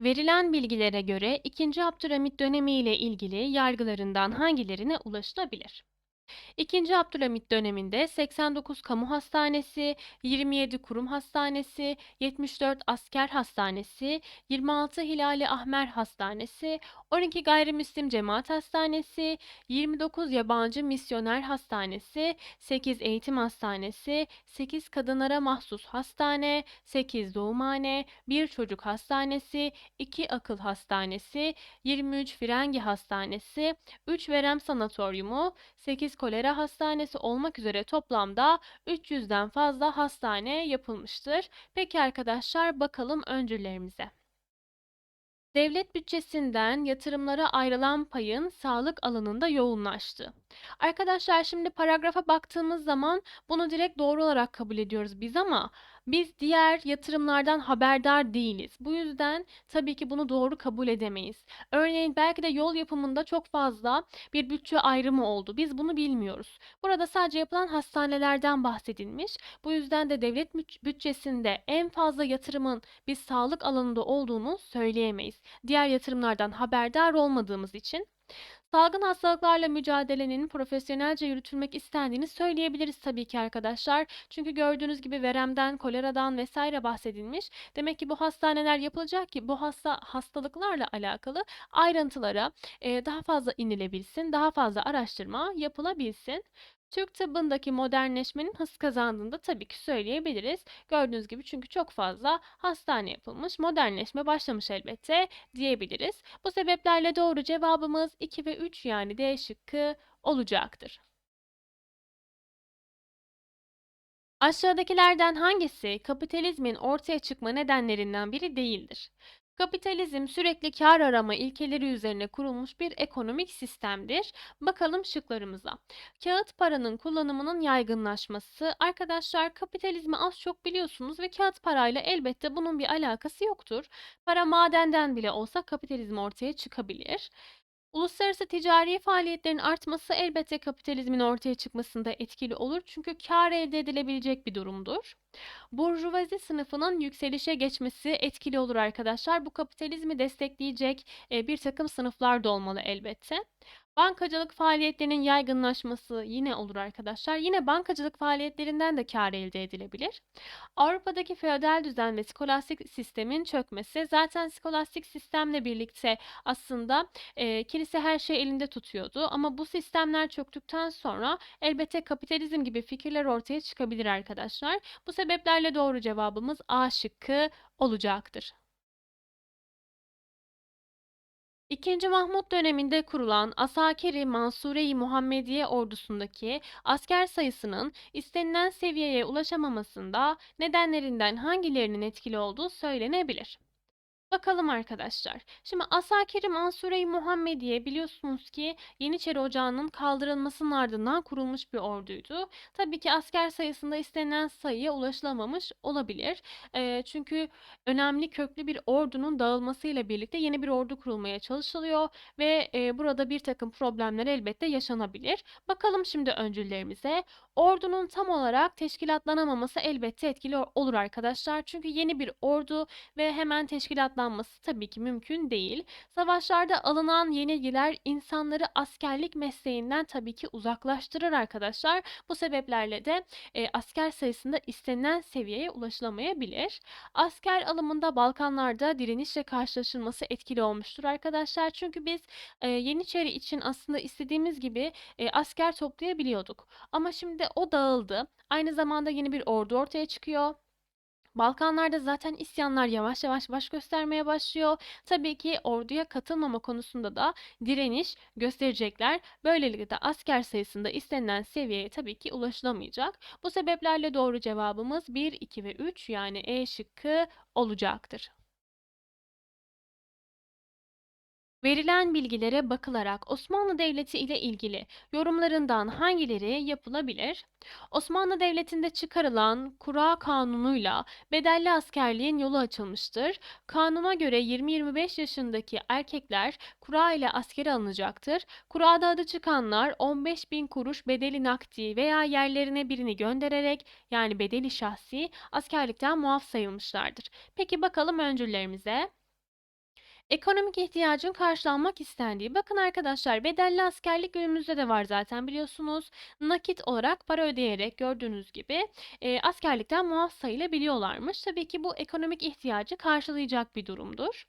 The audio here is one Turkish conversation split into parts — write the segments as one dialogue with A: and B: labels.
A: Verilen bilgilere göre 2. Abdülhamit dönemi ile ilgili yargılarından hangilerine ulaşılabilir? İkinci Abdülhamit döneminde 89 kamu hastanesi, 27 kurum hastanesi, 74 asker hastanesi, 26 Hilali Ahmer Hastanesi, 12 gayrimüslim cemaat hastanesi, 29 yabancı misyoner hastanesi, 8 eğitim hastanesi, 8 kadınlara mahsus hastane, 8 doğumhane, 1 çocuk hastanesi, 2 akıl hastanesi, 23 Frengi hastanesi, 3 verem sanatoryumu, 8 kolera hastanesi olmak üzere toplamda 300'den fazla hastane yapılmıştır. Peki arkadaşlar bakalım öncüllerimize. Devlet bütçesinden yatırımlara ayrılan payın sağlık alanında yoğunlaştı. Arkadaşlar şimdi paragrafa baktığımız zaman bunu direkt doğru olarak kabul ediyoruz biz ama biz diğer yatırımlardan haberdar değiliz. Bu yüzden tabii ki bunu doğru kabul edemeyiz. Örneğin belki de yol yapımında çok fazla bir bütçe ayrımı oldu. Biz bunu bilmiyoruz. Burada sadece yapılan hastanelerden bahsedilmiş. Bu yüzden de devlet bütçesinde en fazla yatırımın biz sağlık alanında olduğunu söyleyemeyiz. Diğer yatırımlardan haberdar olmadığımız için Salgın hastalıklarla mücadelenin profesyonelce yürütülmek istendiğini söyleyebiliriz tabii ki arkadaşlar. Çünkü gördüğünüz gibi veremden, koleradan vesaire bahsedilmiş. Demek ki bu hastaneler yapılacak ki bu hasta hastalıklarla alakalı ayrıntılara e, daha fazla inilebilsin, daha fazla araştırma yapılabilsin. Türk tıbbındaki modernleşmenin hız kazandığını da tabii ki söyleyebiliriz. Gördüğünüz gibi çünkü çok fazla hastane yapılmış, modernleşme başlamış elbette diyebiliriz. Bu sebeplerle doğru cevabımız 2 ve 3 yani D şıkkı olacaktır. Aşağıdakilerden hangisi kapitalizmin ortaya çıkma nedenlerinden biri değildir? Kapitalizm sürekli kar arama ilkeleri üzerine kurulmuş bir ekonomik sistemdir. Bakalım şıklarımıza. Kağıt paranın kullanımının yaygınlaşması. Arkadaşlar kapitalizmi az çok biliyorsunuz ve kağıt parayla elbette bunun bir alakası yoktur. Para madenden bile olsa kapitalizm ortaya çıkabilir. Uluslararası ticari faaliyetlerin artması elbette kapitalizmin ortaya çıkmasında etkili olur çünkü kar elde edilebilecek bir durumdur. Burjuvazi sınıfının yükselişe geçmesi etkili olur arkadaşlar. Bu kapitalizmi destekleyecek bir takım sınıflar da olmalı elbette. Bankacılık faaliyetlerinin yaygınlaşması yine olur arkadaşlar. Yine bankacılık faaliyetlerinden de kar elde edilebilir. Avrupa'daki feodal düzen ve skolastik sistemin çökmesi zaten skolastik sistemle birlikte aslında e, kilise her şeyi elinde tutuyordu. Ama bu sistemler çöktükten sonra elbette kapitalizm gibi fikirler ortaya çıkabilir arkadaşlar. Bu sebeplerle doğru cevabımız A şıkkı olacaktır. İkinci Mahmut döneminde kurulan Asakeri Mansure-i Muhammediye ordusundaki asker sayısının istenilen seviyeye ulaşamamasında nedenlerinden hangilerinin etkili olduğu söylenebilir. Bakalım arkadaşlar. Şimdi Asakeri Mansure-i Muhammediye biliyorsunuz ki Yeniçeri Ocağı'nın kaldırılmasının ardından kurulmuş bir orduydu. Tabii ki asker sayısında istenilen sayıya ulaşılamamış olabilir. E, çünkü önemli köklü bir ordunun dağılmasıyla birlikte yeni bir ordu kurulmaya çalışılıyor ve e, burada bir takım problemler elbette yaşanabilir. Bakalım şimdi öncüllerimize. Ordunun tam olarak teşkilatlanamaması elbette etkili olur arkadaşlar. Çünkü yeni bir ordu ve hemen teşkilatlanması tabii ki mümkün değil. Savaşlarda alınan yenilgiler insanları askerlik mesleğinden tabii ki uzaklaştırır arkadaşlar. Bu sebeplerle de e, asker sayısında istenilen seviyeye ulaşılamayabilir. Asker alımında Balkanlarda direnişle karşılaşılması etkili olmuştur arkadaşlar. Çünkü biz e, Yeniçeri için aslında istediğimiz gibi e, asker toplayabiliyorduk. Ama şimdi o dağıldı. Aynı zamanda yeni bir ordu ortaya çıkıyor. Balkanlarda zaten isyanlar yavaş yavaş baş göstermeye başlıyor. Tabii ki orduya katılmama konusunda da direniş gösterecekler. Böylelikle de asker sayısında istenilen seviyeye tabii ki ulaşılamayacak. Bu sebeplerle doğru cevabımız 1, 2 ve 3 yani E şıkkı olacaktır. Verilen bilgilere bakılarak Osmanlı Devleti ile ilgili yorumlarından hangileri yapılabilir? Osmanlı Devleti'nde çıkarılan Kura Kanunu'yla bedelli askerliğin yolu açılmıştır. Kanuna göre 20-25 yaşındaki erkekler kura ile askere alınacaktır. Kurada adı çıkanlar 15 bin kuruş bedeli nakdi veya yerlerine birini göndererek yani bedeli şahsi askerlikten muaf sayılmışlardır. Peki bakalım öncüllerimize. Ekonomik ihtiyacın karşılanmak istendiği. Bakın arkadaşlar bedelli askerlik günümüzde de var zaten biliyorsunuz. Nakit olarak para ödeyerek gördüğünüz gibi e, askerlikten muaf sayılabiliyorlarmış. Tabii ki bu ekonomik ihtiyacı karşılayacak bir durumdur.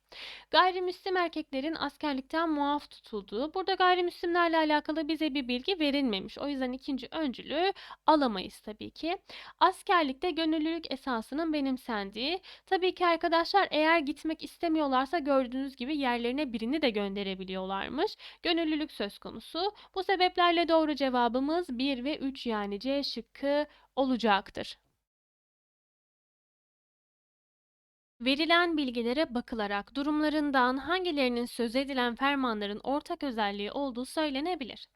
A: Gayrimüslim erkeklerin askerlikten muaf tutulduğu. Burada gayrimüslimlerle alakalı bize bir bilgi verilmemiş. O yüzden ikinci öncülü alamayız tabii ki. Askerlikte gönüllülük esasının benimsendiği. Tabii ki arkadaşlar eğer gitmek istemiyorlarsa gördüğünüz gibi yerlerine birini de gönderebiliyorlarmış. Gönüllülük söz konusu. Bu sebeplerle doğru cevabımız 1 ve 3 yani C şıkkı olacaktır. Verilen bilgilere bakılarak durumlarından hangilerinin söz edilen fermanların ortak özelliği olduğu söylenebilir.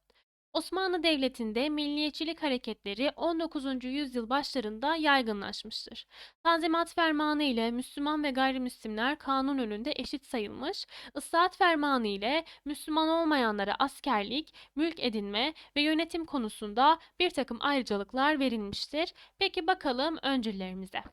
A: Osmanlı Devleti'nde milliyetçilik hareketleri 19. yüzyıl başlarında yaygınlaşmıştır. Tanzimat Fermanı ile Müslüman ve gayrimüslimler kanun önünde eşit sayılmış, Islahat Fermanı ile Müslüman olmayanlara askerlik, mülk edinme ve yönetim konusunda bir takım ayrıcalıklar verilmiştir. Peki bakalım öncüllerimize.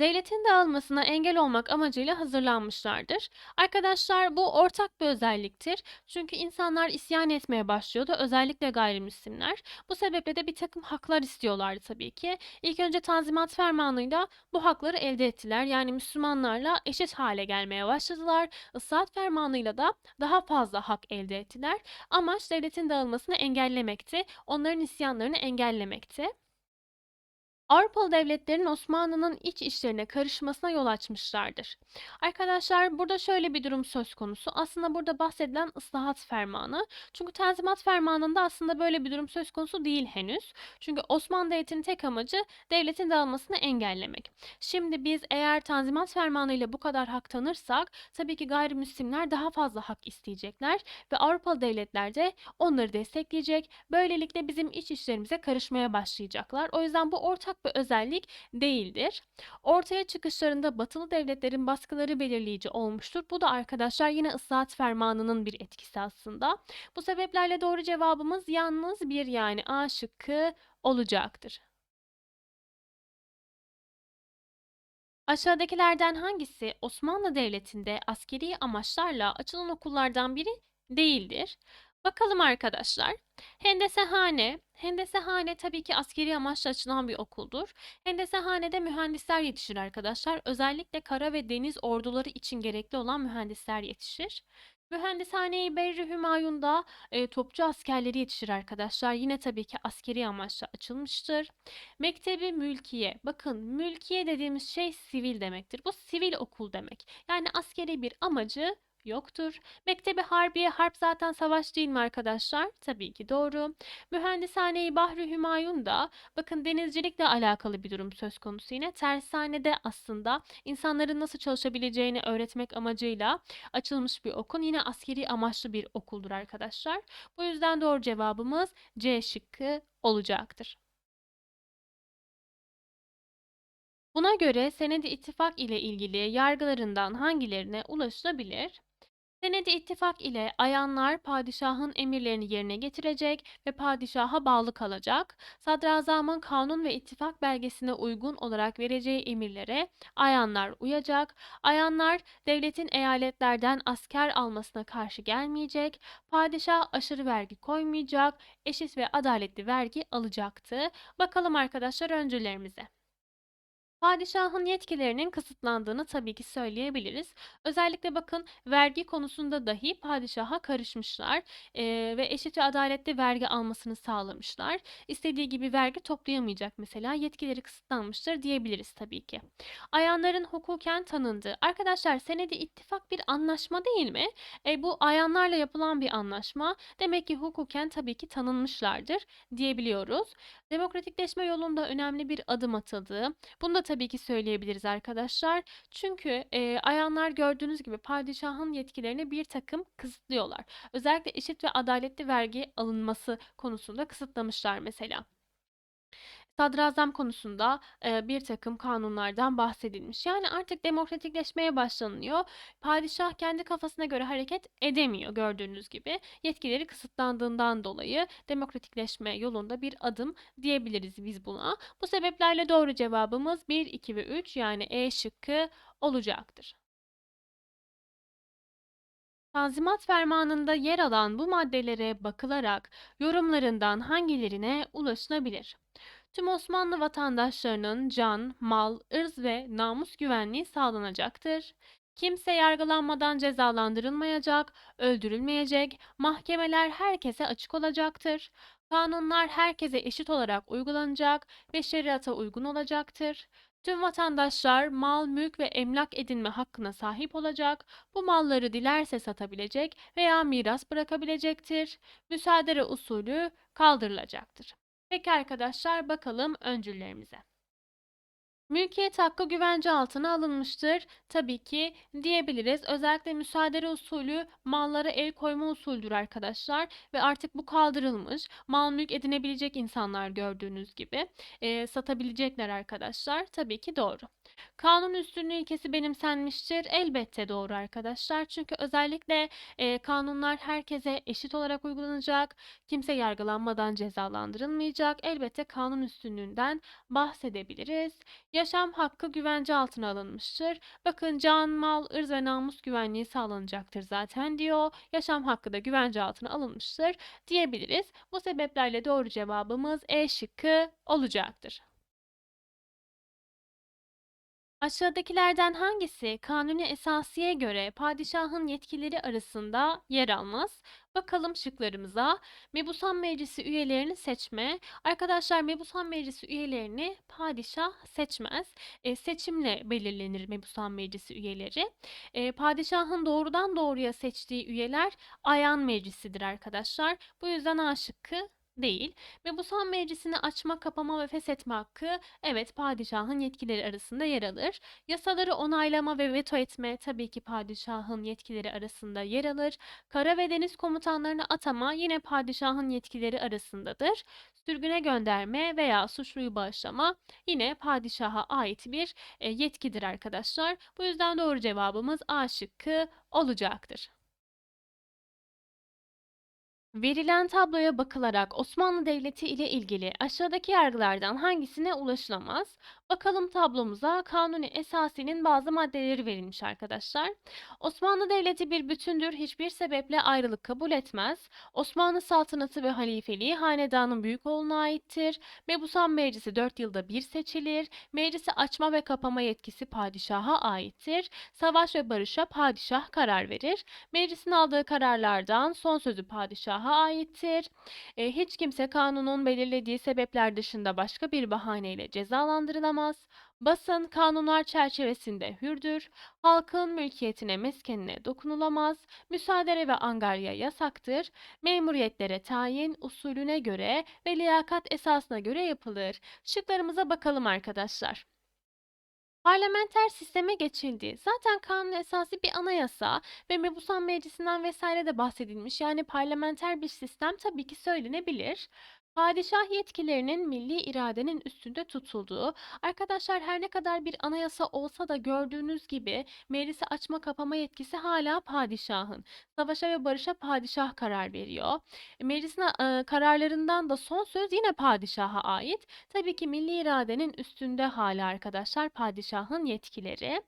A: Devletin dağılmasına engel olmak amacıyla hazırlanmışlardır. Arkadaşlar bu ortak bir özelliktir. Çünkü insanlar isyan etmeye başlıyordu. Özellikle gayrimüslimler. Bu sebeple de bir takım haklar istiyorlardı tabii ki. İlk önce Tanzimat Fermanı'yla bu hakları elde ettiler. Yani Müslümanlarla eşit hale gelmeye başladılar. Islahat Fermanı'yla da daha fazla hak elde ettiler. Amaç devletin dağılmasını engellemekti. Onların isyanlarını engellemekti. Avrupalı devletlerin Osmanlı'nın iç işlerine karışmasına yol açmışlardır. Arkadaşlar burada şöyle bir durum söz konusu. Aslında burada bahsedilen ıslahat fermanı. Çünkü Tanzimat Fermanı'nda aslında böyle bir durum söz konusu değil henüz. Çünkü Osmanlı Devleti'nin tek amacı devletin dağılmasını engellemek. Şimdi biz eğer Tanzimat Fermanı ile bu kadar hak tanırsak tabii ki gayrimüslimler daha fazla hak isteyecekler ve Avrupalı devletler de onları destekleyecek. Böylelikle bizim iç işlerimize karışmaya başlayacaklar. O yüzden bu ortak bir özellik değildir. Ortaya çıkışlarında batılı devletlerin baskıları belirleyici olmuştur. Bu da arkadaşlar yine ıslahat fermanının bir etkisi aslında. Bu sebeplerle doğru cevabımız yalnız bir yani A şıkkı olacaktır. Aşağıdakilerden hangisi Osmanlı Devleti'nde askeri amaçlarla açılan okullardan biri değildir? Bakalım arkadaşlar. Hendesehane. Hendesehane tabii ki askeri amaçla açılan bir okuldur. Hendesehanede mühendisler yetişir arkadaşlar. Özellikle kara ve deniz orduları için gerekli olan mühendisler yetişir. Mühendishane-i Berri Hümayun'da e, topçu askerleri yetişir arkadaşlar. Yine tabii ki askeri amaçla açılmıştır. Mektebi Mülkiye. Bakın mülkiye dediğimiz şey sivil demektir. Bu sivil okul demek. Yani askeri bir amacı yoktur. Mektebi Harbiye harp zaten savaş değil mi arkadaşlar? Tabii ki doğru. Mühendishane-i Bahri Hümayun da bakın denizcilikle alakalı bir durum söz konusu yine. Tersanede aslında insanların nasıl çalışabileceğini öğretmek amacıyla açılmış bir okul. Yine askeri amaçlı bir okuldur arkadaşlar. Bu yüzden doğru cevabımız C şıkkı olacaktır. Buna göre senedi ittifak ile ilgili yargılarından hangilerine ulaşılabilir? Senedi ittifak ile ayanlar padişahın emirlerini yerine getirecek ve padişaha bağlı kalacak. Sadrazamın kanun ve ittifak belgesine uygun olarak vereceği emirlere ayanlar uyacak. Ayanlar devletin eyaletlerden asker almasına karşı gelmeyecek. Padişah aşırı vergi koymayacak. Eşit ve adaletli vergi alacaktı. Bakalım arkadaşlar öncülerimize. Padişahın yetkilerinin kısıtlandığını tabii ki söyleyebiliriz. Özellikle bakın vergi konusunda dahi padişaha karışmışlar eee, ve eşit ve adaletli vergi almasını sağlamışlar. İstediği gibi vergi toplayamayacak mesela yetkileri kısıtlanmıştır diyebiliriz tabii ki. Ayanların hukuken tanındığı. Arkadaşlar senedi ittifak bir anlaşma değil mi? E, bu ayanlarla yapılan bir anlaşma. Demek ki hukuken tabii ki tanınmışlardır diyebiliyoruz. Demokratikleşme yolunda önemli bir adım atıldığı. Bunu da tabii ki söyleyebiliriz arkadaşlar. Çünkü e, ayanlar gördüğünüz gibi padişahın yetkilerini bir takım kısıtlıyorlar. Özellikle eşit ve adaletli vergi alınması konusunda kısıtlamışlar mesela. Sadrazam konusunda e, bir takım kanunlardan bahsedilmiş. Yani artık demokratikleşmeye başlanıyor. Padişah kendi kafasına göre hareket edemiyor gördüğünüz gibi. Yetkileri kısıtlandığından dolayı demokratikleşme yolunda bir adım diyebiliriz biz buna. Bu sebeplerle doğru cevabımız 1, 2 ve 3 yani E şıkkı olacaktır. Tanzimat Fermanı'nda yer alan bu maddelere bakılarak yorumlarından hangilerine ulaşılabilir? Tüm Osmanlı vatandaşlarının can, mal, ırz ve namus güvenliği sağlanacaktır. Kimse yargılanmadan cezalandırılmayacak, öldürülmeyecek, mahkemeler herkese açık olacaktır. Kanunlar herkese eşit olarak uygulanacak ve şeriata uygun olacaktır. Tüm vatandaşlar mal, mülk ve emlak edinme hakkına sahip olacak, bu malları dilerse satabilecek veya miras bırakabilecektir. Müsaadele usulü kaldırılacaktır. Peki arkadaşlar bakalım öncüllerimize. Mülkiyet hakkı güvence altına alınmıştır. Tabii ki diyebiliriz. Özellikle müsaade usulü mallara el koyma usuldür arkadaşlar ve artık bu kaldırılmış. Mal mülk edinebilecek insanlar gördüğünüz gibi e, satabilecekler arkadaşlar. Tabii ki doğru. Kanun üstünlüğü ilkesi benimsenmiştir. Elbette doğru arkadaşlar. Çünkü özellikle e, kanunlar herkese eşit olarak uygulanacak. Kimse yargılanmadan cezalandırılmayacak. Elbette kanun üstünlüğünden bahsedebiliriz. Yaşam hakkı güvence altına alınmıştır. Bakın can, mal, ırz ve namus güvenliği sağlanacaktır zaten diyor. Yaşam hakkı da güvence altına alınmıştır diyebiliriz. Bu sebeplerle doğru cevabımız E şıkkı olacaktır. Aşağıdakilerden hangisi Kanuni Esasiye göre padişahın yetkileri arasında yer almaz? Bakalım şıklarımıza. Mebusan Meclisi üyelerini seçme. Arkadaşlar Mebusan Meclisi üyelerini padişah seçmez. E, seçimle belirlenir Mebusan Meclisi üyeleri. E, padişahın doğrudan doğruya seçtiği üyeler ayan meclisidir arkadaşlar. Bu yüzden A şıkkı değil. Mebusan Meclisi'ni açma, kapama ve feshetme hakkı evet padişahın yetkileri arasında yer alır. Yasaları onaylama ve veto etme tabii ki padişahın yetkileri arasında yer alır. Kara ve deniz komutanlarını atama yine padişahın yetkileri arasındadır. Sürgüne gönderme veya suçluyu bağışlama yine padişaha ait bir e, yetkidir arkadaşlar. Bu yüzden doğru cevabımız A şıkkı olacaktır. Verilen tabloya bakılarak Osmanlı Devleti ile ilgili aşağıdaki yargılardan hangisine ulaşılamaz? Bakalım tablomuza Kanuni Esasi'nin bazı maddeleri verilmiş arkadaşlar. Osmanlı Devleti bir bütündür, hiçbir sebeple ayrılık kabul etmez. Osmanlı saltanatı ve halifeliği hanedanın büyük oğluna aittir. Mebusan Meclisi 4 yılda bir seçilir. Meclisi açma ve kapama yetkisi padişaha aittir. Savaş ve barışa padişah karar verir. Meclisin aldığı kararlardan son sözü padişaha aittir. E, hiç kimse kanunun belirlediği sebepler dışında başka bir bahaneyle cezalandırılamaz. Basın kanunlar çerçevesinde hürdür. Halkın mülkiyetine, meskenine dokunulamaz. Müsaadele ve angarya yasaktır. Memuriyetlere tayin usulüne göre ve liyakat esasına göre yapılır. Şıklarımıza bakalım arkadaşlar. Parlamenter sisteme geçildi. Zaten kanun esası bir anayasa ve mebusan meclisinden vesaire de bahsedilmiş. Yani parlamenter bir sistem tabii ki söylenebilir. Padişah yetkilerinin milli iradenin üstünde tutulduğu, arkadaşlar her ne kadar bir anayasa olsa da gördüğünüz gibi meclisi açma kapama yetkisi hala padişahın. Savaşa ve barışa padişah karar veriyor. Meclisin e, kararlarından da son söz yine padişaha ait. Tabii ki milli iradenin üstünde hala arkadaşlar padişahın yetkileri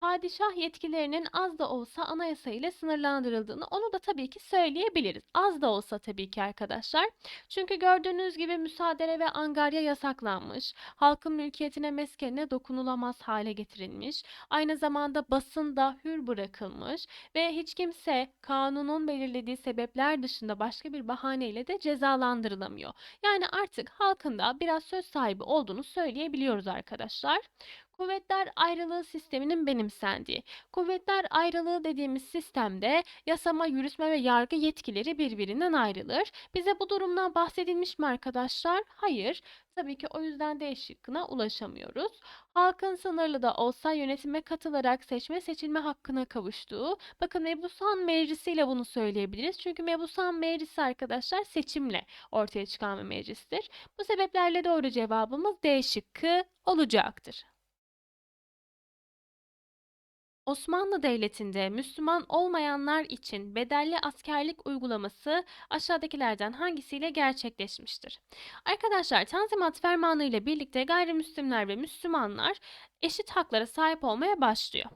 A: padişah yetkilerinin az da olsa anayasa ile sınırlandırıldığını onu da tabii ki söyleyebiliriz. Az da olsa tabii ki arkadaşlar. Çünkü gördüğünüz gibi müsaade ve angarya yasaklanmış. Halkın mülkiyetine meskenine dokunulamaz hale getirilmiş. Aynı zamanda basın da hür bırakılmış ve hiç kimse kanunun belirlediği sebepler dışında başka bir bahaneyle de cezalandırılamıyor. Yani artık halkın da biraz söz sahibi olduğunu söyleyebiliyoruz arkadaşlar. Kuvvetler ayrılığı sisteminin benimsendiği. Kuvvetler ayrılığı dediğimiz sistemde yasama, yürütme ve yargı yetkileri birbirinden ayrılır. Bize bu durumdan bahsedilmiş mi arkadaşlar? Hayır. Tabii ki o yüzden D şıkkına ulaşamıyoruz. Halkın sınırlı da olsa yönetime katılarak seçme seçilme hakkına kavuştuğu. Bakın Mebusan Meclisi ile bunu söyleyebiliriz. Çünkü Mebusan Meclisi arkadaşlar seçimle ortaya çıkan bir meclistir. Bu sebeplerle doğru cevabımız D şıkkı olacaktır. Osmanlı Devleti'nde Müslüman olmayanlar için bedelli askerlik uygulaması aşağıdakilerden hangisiyle gerçekleşmiştir? Arkadaşlar Tanzimat Fermanı ile birlikte gayrimüslimler ve Müslümanlar eşit haklara sahip olmaya başlıyor.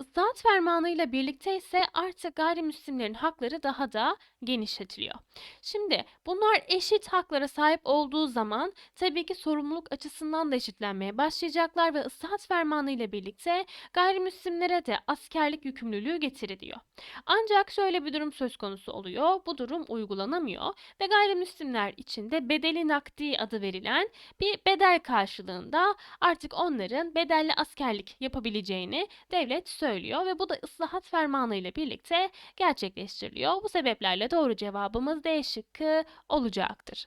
A: Islahat fermanıyla birlikte ise artık gayrimüslimlerin hakları daha da genişletiliyor. Şimdi bunlar eşit haklara sahip olduğu zaman tabii ki sorumluluk açısından da eşitlenmeye başlayacaklar ve ıslahat fermanı ile birlikte gayrimüslimlere de askerlik yükümlülüğü getiriliyor. Ancak şöyle bir durum söz konusu oluyor. Bu durum uygulanamıyor ve gayrimüslimler için de bedeli nakdi adı verilen bir bedel karşılığında artık onların bedelli askerlik yapabileceğini devlet söylüyor ve bu da ıslahat fermanı ile birlikte gerçekleştiriliyor. Bu sebeplerle doğru cevabımız D şıkkı olacaktır.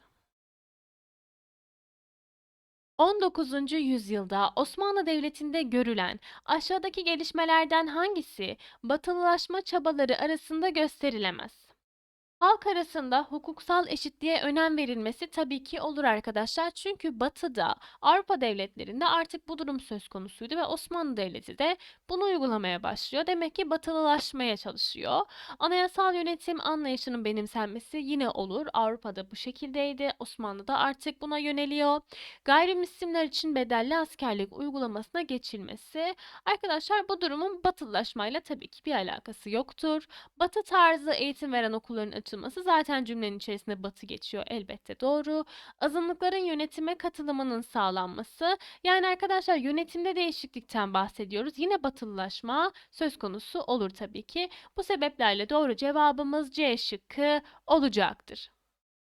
A: 19. yüzyılda Osmanlı Devleti'nde görülen aşağıdaki gelişmelerden hangisi batılılaşma çabaları arasında gösterilemez? Halk arasında hukuksal eşitliğe önem verilmesi tabii ki olur arkadaşlar. Çünkü Batı'da, Avrupa devletlerinde artık bu durum söz konusuydu ve Osmanlı Devleti de bunu uygulamaya başlıyor. Demek ki batılılaşmaya çalışıyor. Anayasal yönetim anlayışının benimsenmesi yine olur. Avrupa'da bu şekildeydi. Osmanlı'da artık buna yöneliyor. Gayrimüslimler için bedelli askerlik uygulamasına geçilmesi. Arkadaşlar bu durumun batılılaşmayla tabii ki bir alakası yoktur. Batı tarzı eğitim veren okulların açılması zaten cümlenin içerisinde batı geçiyor elbette doğru. Azınlıkların yönetime katılımının sağlanması. Yani arkadaşlar yönetimde değişiklikten bahsediyoruz. Yine batılılaşma söz konusu olur tabii ki. Bu sebeplerle doğru cevabımız C şıkkı olacaktır.